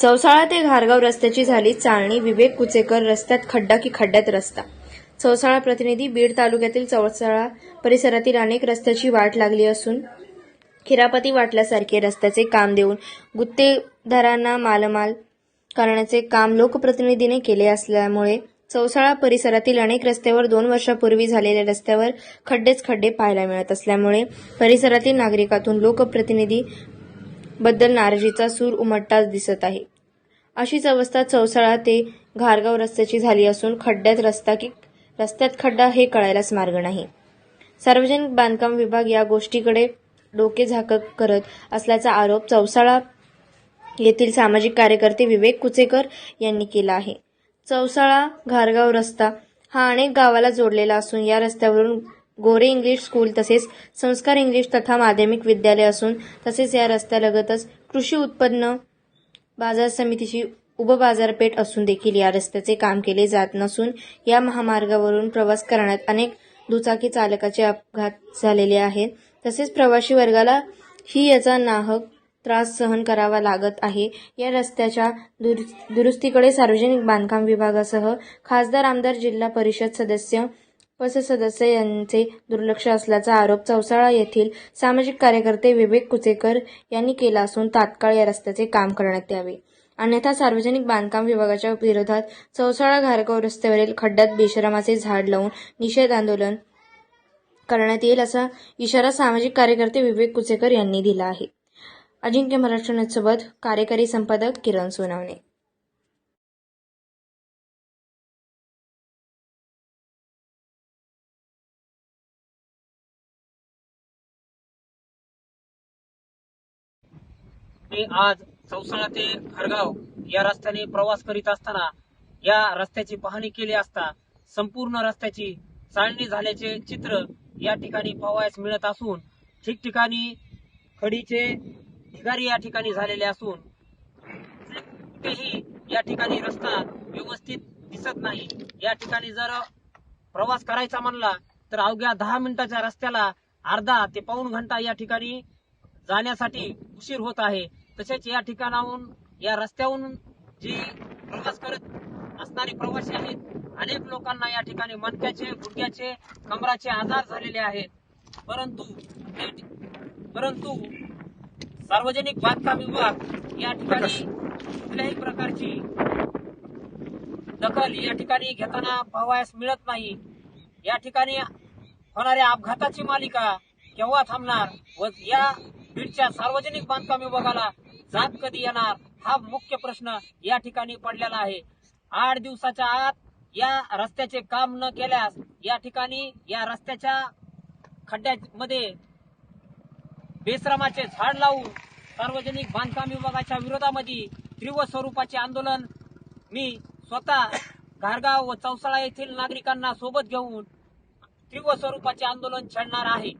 चौसाळा ते घारगाव रस्त्याची झाली चाळणी विवेक कुचेकर रस्त्यात खड्डा की खड्ड्यात रस्ता. चौसाळा प्रतिनिधी बीड तालुक्यातील चौसाळा परिसरातील अनेक रस्त्याची वाट लागली असून खिरापती वाटल्यासारखे रस्त्याचे काम देऊन गुत्तेदारांना मालमाल करण्याचे काम लोकप्रतिनिधीने केले असल्यामुळे चौसाळा परिसरातील अनेक रस्त्यावर दोन वर्षापूर्वी झालेल्या रस्त्यावर खड्डेच खड्डे पाहायला मिळत असल्यामुळे परिसरातील नागरिकातून लोकप्रतिनिधी बद्दल नाराजीचा सूर उमटताच दिसत आहे. अशीच अवस्था चौसाळा ते घारगाव रस्त्याची झाली असून खड्ड्यात रस्ता की रस्त्यात खड्डा हे कळायलाच मार्ग नाही. सार्वजनिक बांधकाम विभाग या गोष्टीकडे डोके झाकक करत असल्याचा आरोप चौसाळा येथील सामाजिक कार्यकर्ते विवेक कुचेकर यांनी केला आहे. चौसाळा घारगाव रस्ता हा अनेक गावाला जोडलेला असून या रस्त्यावरून गोरे इंग्लिश स्कूल तसेच संस्कार इंग्लिश तथा माध्यमिक विद्यालय असून तसेच या रस्त्यालगतच कृषी उत्पन्न बाजार समितीची उपबाजारपेठ असून देखील या रस्त्याचे काम केले जात नसून या महामार्गावरून प्रवास करण्यात अनेक दुचाकी चालकाचे अपघात झालेले आहेत. तसेच प्रवासी वर्गाला ही याचा नाहक त्रास सहन करावा लागत आहे. या रस्त्याच्या दुरुस्तीकडे सार्वजनिक बांधकाम विभागासह खासदार आमदार जिल्हा परिषद सदस्य पस सदस्य यांचे दुर्लक्ष असल्याचा आरोप चौसाळा येथील सामाजिक कार्यकर्ते विवेक कुचेकर यांनी केला असून तात्काळ या रस्त्याचे काम करण्यात यावे. अन्यथा सार्वजनिक बांधकाम विभागाच्या विरोधात चौसाळा घारगाव रस्त्यावरील खड्ड्यात बेशरमाचे झाड लावून निषेध आंदोलन करण्यात येईल असा इशारा सामाजिक कार्यकर्ते विवेक कुचेकर यांनी दिला आहे. अजिंक्य महाराष्ट्र सोबत कार्यकारी संपादक किरण सोनावणे. मी आज चौसाळा ते खरगाव या रस्त्याने प्रवास करीत असताना या रस्त्याची पाहणी केली असता संपूर्ण रस्त्याची चाळणी झाल्याचे चित्र या ठिकाणी पाहावयास मिळत असून ठिकठिकाणी खडीचे ढिगारी या ठिकाणी झालेले असून कुठेही या ठिकाणी रस्ता व्यवस्थित दिसत नाही. या ठिकाणी जर प्रवास करायचा म्हणला तर अवघ्या दहा मिनिटाच्या रस्त्याला अर्धा ते पाऊण घंटा या ठिकाणी जाण्यासाठी उशीर होत आहे. तसेच या ठिकाणाहून या रस्त्याहून जी प्रवास करत असणारे प्रवासी आहेत अनेक लोकांना या ठिकाणी मणक्याचे गुडघ्याचे कमराचे आजार झालेले आहेत. परंतु परंतु सार्वजनिक बांधकाम विभाग या ठिकाणी कुठल्याही प्रकारची दखल या ठिकाणी घेताना पाहावयास मिळत नाही. या ठिकाणी होणाऱ्या अपघाताची मालिका केव्हा थांबणार व या बीडच्या सार्वजनिक बांधकाम विभागाला जात कधी येणार हा मुख्य प्रश्न या ठिकाणी पडलेला आहे. आठ दिवसाच्या आत या रस्त्याचे काम न केल्यास या ठिकाणी या रस्त्याच्या खड्ड्यामध्ये बेश्रमाचे झाड लावून सार्वजनिक बांधकाम विभागाच्या विरोधामध्ये तीव्र स्वरूपाचे आंदोलन मी स्वतः घारगाव व चौसाळा येथील नागरिकांना सोबत घेऊन तीव्र स्वरूपाचे आंदोलन छेडणार आहे.